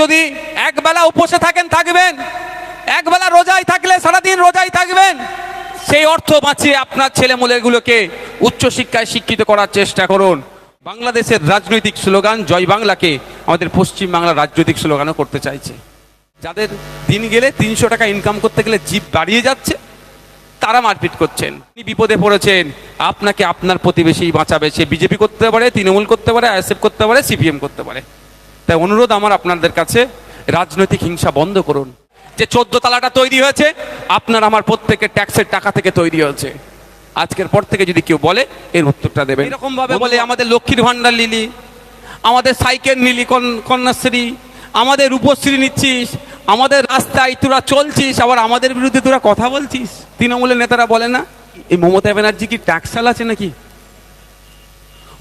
যদি একবেলা উপসে থাকেন, থাকবেন। একবেলা রোজাই থাকলে সারাদিন রোজাই থাকবেন। সেই অর্থ বাঁচিয়ে আপনার ছেলেমেয়েগুলোকে উচ্চশিক্ষায় শিক্ষিত করার চেষ্টা করুন। বাংলাদেশের রাজনৈতিক স্লোগান, জয় বাংলাকে আমাদের পশ্চিম বাংলার রাজনৈতিক স্লোগানও করতে চাইছে। যাদের দিন গেলে তিনশো টাকা ইনকাম করতে গেলে জীব বাড়িয়ে যাচ্ছে, তারা মারপিট করছেন। তিনি বিপদে পড়েছেন, আপনাকে আপনার প্রতিবেশী বাঁচাবে। সে বিজেপি করতে পারে, তৃণমূল করতে পারে, আইএসএফ করতে পারে, সিপিএম করতে পারে। তাই অনুরোধ আমার আপনাদের কাছে রাজনৈতিক হিংসা বন্ধ করুন। যে চোদ্দ তালাটা তৈরি হয়েছে আপনার আমার প্রত্যেকের ট্যাক্সের টাকা থেকে তৈরি হয়েছে। আজকের পর থেকে যদি কেউ বলে এর উত্তরটা দেবেন। এরকম ভাবে বলে আমাদের লক্ষ্মীর ভান্ডার নিলি আমাদের সাইকেল নিলি কন্যাশ্রী আমাদের রূপশ্রী নিচ্ছিস আমাদের রাস্তায় তোরা চলছিস আবার আমাদের বিরুদ্ধে তোরা কথা বলছিস। তৃণমূলের নেতারা বলে না এই মমতা ব্যানার্জি কি ট্যাক্সাল আছে নাকি?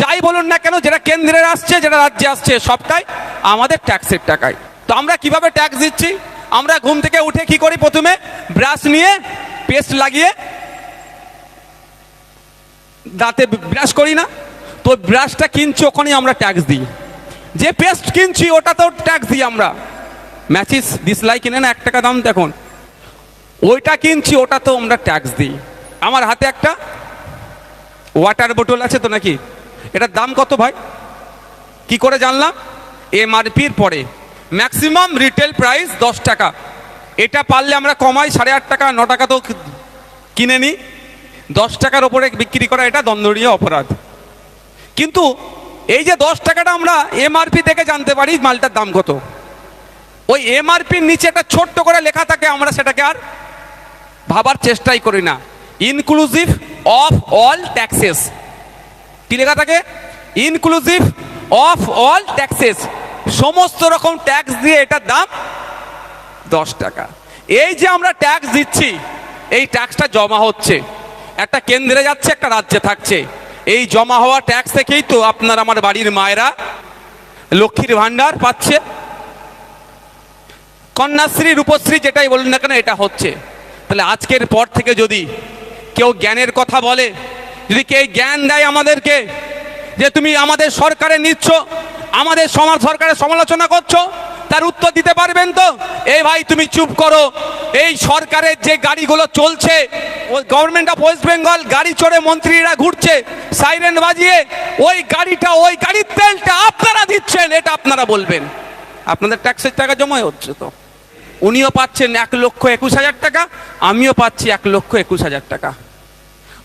যাই বলুন না কেন, যেটা কেন্দ্রের আসছে, যেটা রাজ্যে আসছে, সবটাই আমাদের ট্যাক্সের টাকায়। তো আমরা কীভাবে ট্যাক্স দিচ্ছি? আমরা ঘুম থেকে উঠে কি করি প্রথমে? ব্রাশ নিয়ে পেস্ট লাগিয়ে দাঁতে ব্রাশ করি না? তো ব্রাশটা কিনছি, ওখানেই আমরা ট্যাক্স দিই। যে পেস্ট কিনছি, ওটাতেও ট্যাক্স দিই আমরা। ম্যাচিস ডিসলাই কিনে না, এক টাকা দাম দেখুন। ওইটা কিনছি, ওটাতেও আমরা ট্যাক্স দিই। আমার হাতে একটা ওয়াটার বোতল আছে তো নাকি? এটার দাম কত ভাই? কি করে জানলাম? এমআরপির পরে। ম্যাক্সিমাম রিটেল প্রাইস দশ টাকা। এটা পারলে আমরা কমাই সাড়ে আট টাকা, ন টাকা তো কিনে নিই দশ টাকার ওপরে বিক্রি করা এটা দণ্ডনীয় অপরাধ। কিন্তু এই যে দশ টাকাটা আমরা এমআরপি থেকে জানতে পারি মালটার দাম কত। ওই এমআরপির নিচে একটা ছোট্ট করে লেখা থাকে, আমরা সেটাকে আর ভাবার চেষ্টাই করি না। ইনক্লুসিভ অফ অল ট্যাক্সেস কি লেখা থাকে? ইনক্লুসিভ অফ অল ট্যাক্সেস সমস্ত রকম ট্যাক্স দিয়ে এটার দাম দশ টাকা। এই যে আমরা ট্যাক্স দিচ্ছি, এই ট্যাক্সটা জমা হচ্ছে। একটা কেন্দ্রে যাচ্ছে, একটা রাজ্যে থাকছে। এই জমা হওয়া ট্যাক্স থেকেই তো আপনার আমার বাড়ির মায়েরা লক্ষ্মীর ভাণ্ডার পাচ্ছে। কন্যাশ্রী, রূপশ্রী যেটাই বলুন না কেন, এটা হচ্ছে। তাহলে আজকের পর থেকে যদি কেউ জ্ঞানের কথা বলে যদি কেউ জ্ঞান দেয় আমাদেরকে, যে তুমি আমাদের সরকারে নিচ্ছ, আমাদের সমাজ সরকারের সমালোচনা করছ, তার উত্তর দিতে পারবেন তো? এই ভাই, তুমি চুপ করো। এই সরকারের যে গাড়িগুলো চলছে গভর্নমেন্ট অফ ওয়েস্ট বেঙ্গল গাড়ি চড়ে মন্ত্রীরা ঘুরছে সাইরেন বাজিয়ে, ওই গাড়িটা, ওই গাড়ির তেলটা আপনারা দিচ্ছেন, এটা আপনারা বলবেন। আপনাদের ট্যাক্সের টাকা জমা হচ্ছে তো। উনিও পাচ্ছেন এক লক্ষ একুশ হাজার টাকা, আমিও পাচ্ছি এক লক্ষ একুশ হাজার টাকা।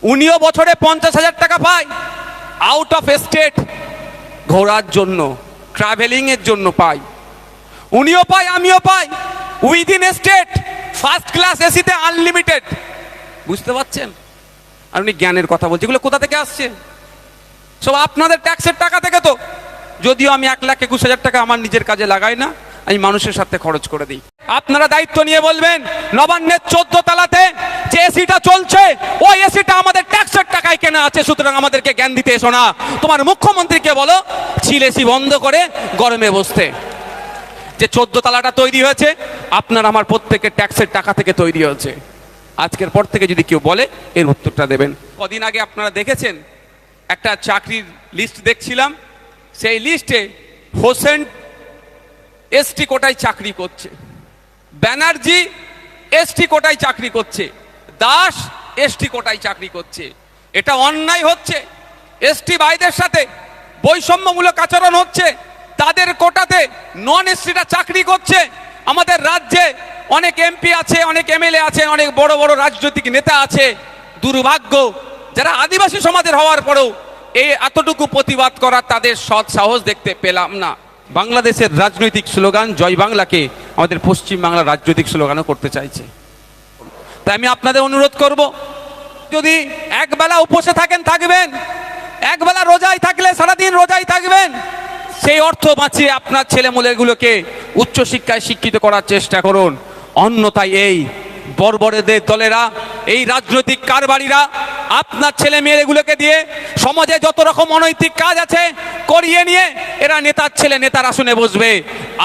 উনিও বছরে পঞ্চাশ হাজার টাকা পায়। আউট অফ স্টেট ঘোরার জন্য ট্রাভেলিং এর জন্য পাই উনিও পায়, আমিও পাই। উইদিন স্টেট ফার্স্ট ক্লাস এসিতে আনলিমিটেড বুঝতে পারছেন? আর উনি জ্ঞানের কথা বলছি। এগুলো কোথা থেকে আসছে? সব আপনাদের ট্যাক্সের টাকা থেকে তো। যদিও আমি এক লাখ একুশ হাজার টাকা আমার নিজের কাজে লাগাই না। আমি মানুষের সাথে খরচ করে দিই। আপনারা দায়িত্ব নিয়ে বলবেন, নবান্নের চোদ্দ তালাতে যে এসিটা চলছে, ওই এসিটা আমাদের ট্যাক্সের টাকায় কেনা আছে, সুতরাং আমাদেরকে জ্ঞান দিতে এসো না। তোমার মুখ্যমন্ত্রীকে বলো চিল এসি বন্ধ করে গরমে বসতে। যে চোদ্দ তালাটা তৈরি হয়েছে, আপনার আমার প্রত্যেকের ট্যাক্সের টাকা থেকে তৈরি হয়েছে। আজকের পর থেকে যদি কেউ বলে, এর উত্তরটা দেবেন। কদিন আগে আপনারা দেখেছেন, একটা চাকরির লিস্ট দেখছিলাম। সেই লিস্টে হোসেন এসটি কোটায় চাকরি করছে। ব্যানার্জি এসটি কোটায় চাকরি করছে। দাস এসটি কোটায় চাকরি করছে। এটা অন্যায় হচ্ছে। এসটি ভাইদের সাথে বৈষম্যমূলক আচরণ হচ্ছে। তাদের কোটাতে নন এসটিরা চাকরি করছে। আমাদের রাজ্যে অনেক এমপি আছে, অনেক এমএলএ আছে, অনেক বড় বড় রাজনৈতিক নেতা আছে। দুর্ভাগ্য, যারা আদিবাসী সমাজের হওয়ার পরেও এই এতটুকু প্রতিবাদ করার তাদের সৎ সাহস দেখতে পেলাম না। বাংলাদেশের রাজনৈতিক স্লোগান, জয় বাংলাকে আমাদের পশ্চিম বাংলার রাজনৈতিক স্লোগানও করতে চাইছে। তাই আমি আপনাদের অনুরোধ করব, যদি একবেলা উপসে থাকেন, থাকবেন। একবেলা রোজাই থাকলে, সারাদিন রোজাই থাকবেন। সেই অর্থ বাঁচিয়ে আপনার ছেলেমেয়েগুলোকে উচ্চশিক্ষায় শিক্ষিত করার চেষ্টা করুন। অন্যথায় এই বর্বরেদের দলেরা, এই রাজনৈতিক কারবারিরা, আপনার ছেলে মেয়েগুলোকে দিয়ে সমাজে যত রকম অনৈতিক কাজ আছে করিয়ে নিয়ে, এরা নেতার ছেলে, নেতার আসনে বসবে।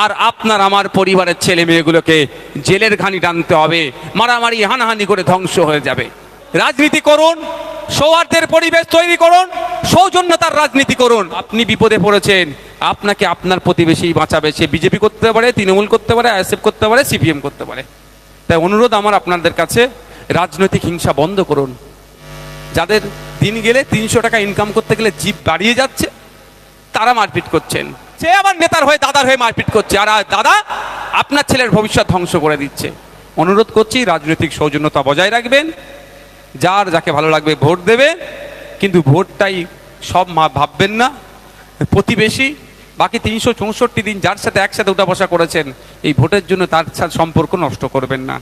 আর আপনার আমার পরিবারের ছেলে মেয়েগুলোকে জেলের ঘানি টানতে হবে, মারামারি, হানাহানি করে ধ্বংস হয়ে যাবে। রাজনীতি করুন, সৌহার্দের পরিবেশ তৈরি করুন, সৌজন্যতার রাজনীতি করুন। আপনি বিপদে পড়েছেন, আপনাকে আপনার প্রতিবেশী বাঁচাবে, সে বিজেপি করতে পারে, তৃণমূল করতে পারে, আইএসএফ করতে পারে, সিপিএম করতে পারে। তাই অনুরোধ আমার আপনাদের কাছে, রাজনৈতিক হিংসা বন্ধ করুন। যাদের দিন গেলে তিনশো টাকা ইনকাম করতে গেলে জীব বাড়িয়ে যাচ্ছে, তারা মারপিট করছেন। সে আবার নেতার হয়ে, দাদার হয়ে মারপিট করছে। আর দাদা আপনার ছেলের ভবিষ্যৎ ধ্বংস করে দিচ্ছে। অনুরোধ করছি, রাজনৈতিক সৌজন্যতা বজায় রাখবেন। যার যাকে ভালো লাগবে ভোট দেবে, কিন্তু ভোটটাই সব মা ভাববেন না। প্রতিবেশী বাকি তিনশো চৌষট্টি দিন যার সাথে একসাথে উঠা বসা করেছেন, এই ভোটের জন্য তার সম্পর্ক নষ্ট করবেন না।